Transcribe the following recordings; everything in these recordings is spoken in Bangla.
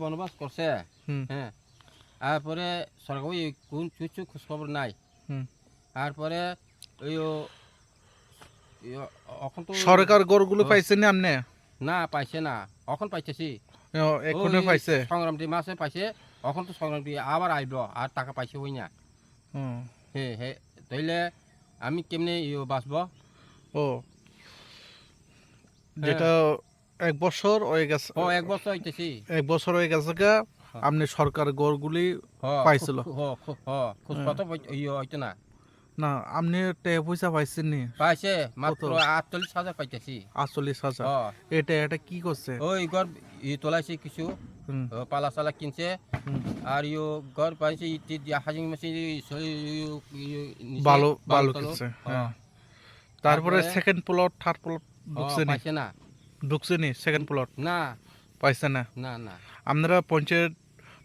বনবাস করছে? হ্যাঁ। তারপরে সরকার কোন কিছু খোঁজখবর নাই। তারপরে এখন তো সরকার গরুগুলো পাইছে না আপনি না পাইছে না। এখন পাইছেছি এখনও পাইছে? সংগ্রামটি মাসে পাইছে। এখন তো সংগ্রামটি আবার আইব আর টাকা পাইছে ওই না। হ্যাঁ হ্যাঁ তাইলে আমি কেমনে বাঁচব? ও। যেটা এক বছর হয়ে গেছে। ও এক বছর হইতেছি। এক বছর হয়ে গেছে গা আপনি সরকার গরুগুলি পাইছিল। ইয়ে হইতো না। না আপনি টাকা পয়সা পাইছেন নি পাইছে মাত্র? আটচল্লিশ হাজার পাইতেছি। আটচল্লিশ হাজার। এটা এটা কি করছে? ওই ঘর ই তোলাইছে কিছু। পালা সালা কিনছে। আর ইউ ঘর পাইছে হাজিং মেশিন ভালো ভালো করছে হ্যাঁ। তারপরে সেকেন্ড প্লট থার্ড প্লট ঢুকছে নি না ঢুকছে নি। সেকেন্ড প্লট না। পাইছে না। না না। আপনারা পঞ্চায়েত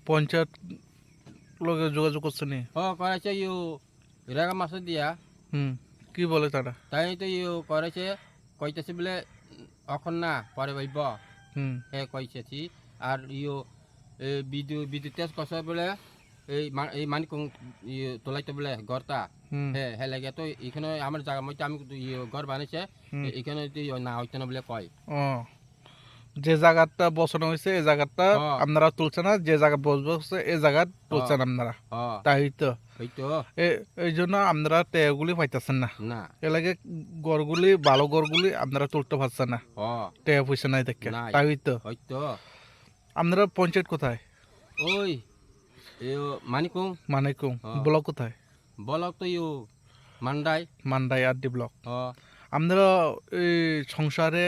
পঞ্চায়েত লোকে যোগাযোগ করছে নি ও করেছে ইউ রেগা মাছ দিয়া। হুম কি বলে তারা? তাই তো ইউ করেছে কইতেছে বলে এখন না পরে বইব। হুম। হে কইছেছি আর ইউ বিদ্যুৎ বিদ্যুৎ তেজ বলে এই এই ইয়ে তোলাইতে বলে ঘরটা হুম। হে হে লাগে তো এখানে আমার জায়গা মধ্যে আমি ইয়ে ঘর। এ- এখানে ইয়ে না হইতে না বলে কয়। যে জায়গাটা বসানো হয়েছে এই জায়গাটা হ্যাঁ। আপনারা তুলছে না যে জায়গা এই জায়গা তুলছেন আপনারা। তাই তো এই জন্য আপনারা টেগুলি পাইতেছেন না। না। এ লাগে গড়গুলি ভালো গড়গুলি আপনারা তুলতে পারছেন না। টেয়া পয়সা নাই দেখে। তাই তো আপনারা পঞ্চায়েত কোথায়? ওই ইয়ে মানিকুং মানে কোন হ্যাঁ। ব্লক কোথায়? বলক তো ইউ মান্ডাই। মান্দাই আর ডি ব্লক আপনারা এই সংসারে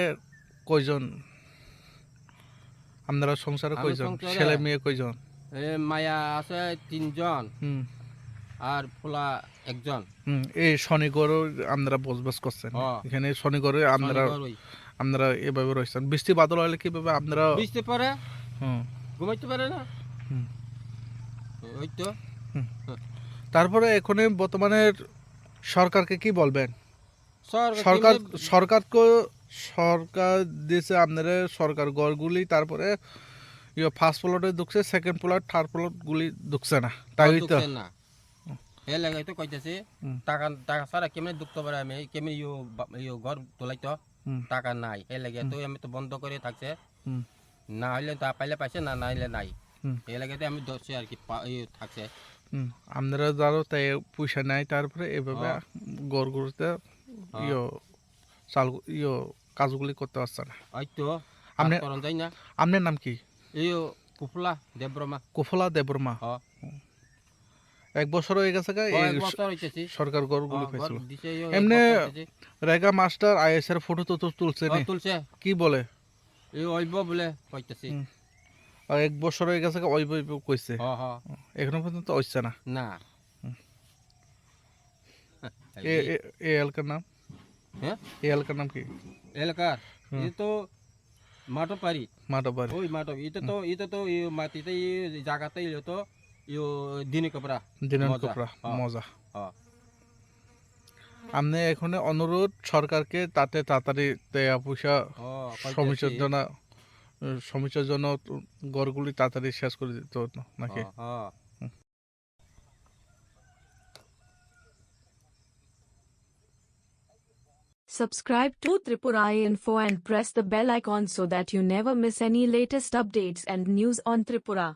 কয়জন? আপনারা সংসারে কয়জন? ছেলে মেয়ে কয়জন? এ মায়া আছে তিনজন। হুম। আর ফুলা একজন। হুম এই শনিগড় আপনারা বসবাস করছেন। এখানে শনিগড়ে আপনারা আপনারা এভাবে রয়েছেন। বৃষ্টি বাদল হলে কীভাবে আপনারা বুঝতে পারে ঘুমাইতে পারে না? ওই তো। তারপরে এখন বর্তমানে সরকারকে কি বলবেন? সরকার সরকারকে সরকার দিয়েছে আপনারা সরকার গড়গুলি তারপরে ফার্স্ট প্লটে ঢুকছে সেকেন্ড প্লট থার্ড প্লট গুলি ঢুকছে না। তাই তো? না। হে লাগাই তো কইতেছে। টাকা টাকা ছাড়া কেমনে ঢুকতে পারে আমি? কেমনে বা- ঘর তোলাই তো টাকা নাই। হে লাগে তো আমি তো বন্ধ করে থাকছে। হুম, না হইলে তা পাইলে পাইছে না না নাই। হে আমি আর কি ইয়ে থাকছে। আপনারা তাই পয়সা নেয় তারপরে এভাবে হ্যাঁ। ইয়ে চাল ইয়ে কাজগুলি করতে পারছে না। আপনি যাই না। আপনার নাম কি? এই কুফলা দেবরমা কুফলা দেবর্মা হ এক বছর হয়ে গেছে সরকার গড়গুলি পাইছিল। এমনে। রেগা মাস্টার আইএস এর ফটো তো তুলছে তুলছে। কি বলে? এই বলে কইতেছি। আর এক বছর হয়ে গেছে কইছে। হ হ। এখনও পর্যন্ত হচ্ছে না। না। এ এ- এ এলাকার নাম? হ্যাঁ? এ এলাকার নাম কি? এলাকার। এটা তো মাটো পারি মাটাবাড়ি ওই মাটো এটা তো এটা তো এই মাটিতে এই জায়গাতে তো ইয়ে দিনে কপড়া কোপরা হ্যাঁ। মজা। হ্যাঁ। আপনি এখন অনুরোধ সরকারকে তাতে তাড়াতাড়ি দেয়া পয়সা সমস্যার জন্য সমস্যার জন্য গড়গুলি তাড়াতাড়ি শেষ করে দিত নাকি হ্যাঁ Subscribe to Tripura Info and press the bell icon so that you never miss any latest updates and news on Tripura.